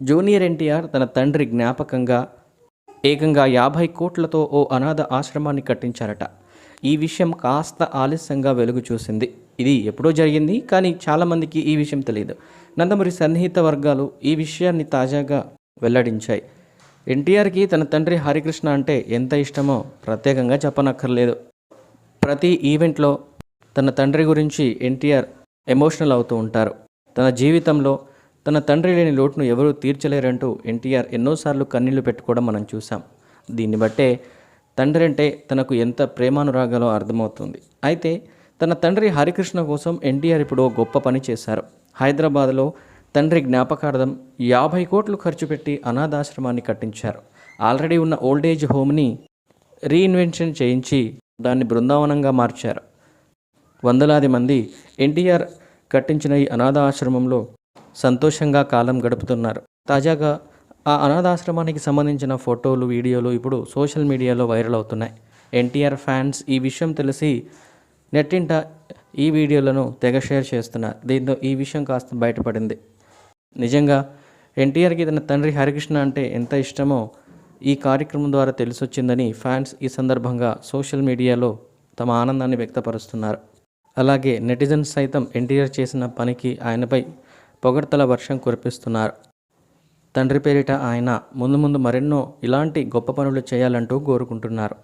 Junior NTR తన తండ్రి జ్ఞాపకంగా ఏకంగా యాభై కోట్లతో ఓ అనాథ ఆశ్రమాన్ని కట్టించారట. ఈ విషయం కాస్త ఆలస్యంగా వెలుగు చూసింది. ఇది ఎప్పుడో జరిగింది కానీ చాలామందికి ఈ విషయం తెలియదు నందమూరి సన్నిహిత వర్గాలు ఈ విషయాన్ని తాజాగా వెల్లడించాయి. ఎన్టీఆర్కి తన తండ్రి హరికృష్ణ అంటే ఎంత ఇష్టమో ప్రత్యేకంగా చెప్పనక్కర్లేదు. ప్రతి ఈవెంట్లో తన తండ్రి గురించి ఎన్టీఆర్ ఎమోషనల్ అవుతూ ఉంటారు. తన జీవితంలో తన తండ్రి లేని లోటును ఎవరూ తీర్చలేరంటూ ఎన్టీఆర్ ఎన్నోసార్లు కన్నీళ్ళు పెట్టుకోవడం మనం చూసాం దీన్ని బట్టే తండ్రి అంటే తనకు ఎంత ప్రేమానురాగాలో అర్థమవుతుంది. అయితే తన తండ్రి హరికృష్ణ కోసం ఎన్టీఆర్ ఇప్పుడు గొప్ప పని చేశారు. హైదరాబాద్లో తండ్రి జ్ఞాపకార్థం యాభై కోట్లు ఖర్చు పెట్టి అనాథాశ్రమాన్ని కట్టించారు. ఆల్రెడీ ఉన్న ఓల్డేజ్ హోమ్ని రీఇన్వెన్షన్ చేయించి దాన్ని బృందావనంగా మార్చారు. వందలాది మంది ఎన్టీఆర్ కట్టించిన ఈ అనాథ ఆశ్రమంలో సంతోషంగా కాలం గడుపుతున్నారు. తాజాగా ఆ అనాథాశ్రమానికి సంబంధించిన ఫోటోలు వీడియోలు ఇప్పుడు సోషల్ మీడియాలో వైరల్ అవుతున్నాయి. ఎన్టీఆర్ ఫ్యాన్స్ ఈ విషయం తెలిసి నెట్టింట ఈ వీడియోలను తెగ షేర్ చేస్తున్నారు. దీంతో ఈ విషయం కాస్త బయటపడింది. నిజంగా ఎన్టీఆర్కి తన తండ్రి హరికృష్ణ అంటే ఎంత ఇష్టమో ఈ కార్యక్రమం ద్వారా తెలిసొచ్చిందని ఫ్యాన్స్ ఈ సందర్భంగా సోషల్ మీడియాలో తమ ఆనందాన్ని వ్యక్తపరుస్తున్నారు. అలాగే నెటిజన్స్ సైతం ఎన్టీఆర్ చేసిన పనికి ఆయనపై పొగడ్తల వర్షం కురిపిస్తున్నారు. తండ్రి పేరిట ఆయన ముందు ముందు మరెన్నో ఇలాంటి గొప్ప పనులు చేయాలంటూ కోరుకుంటున్నారు.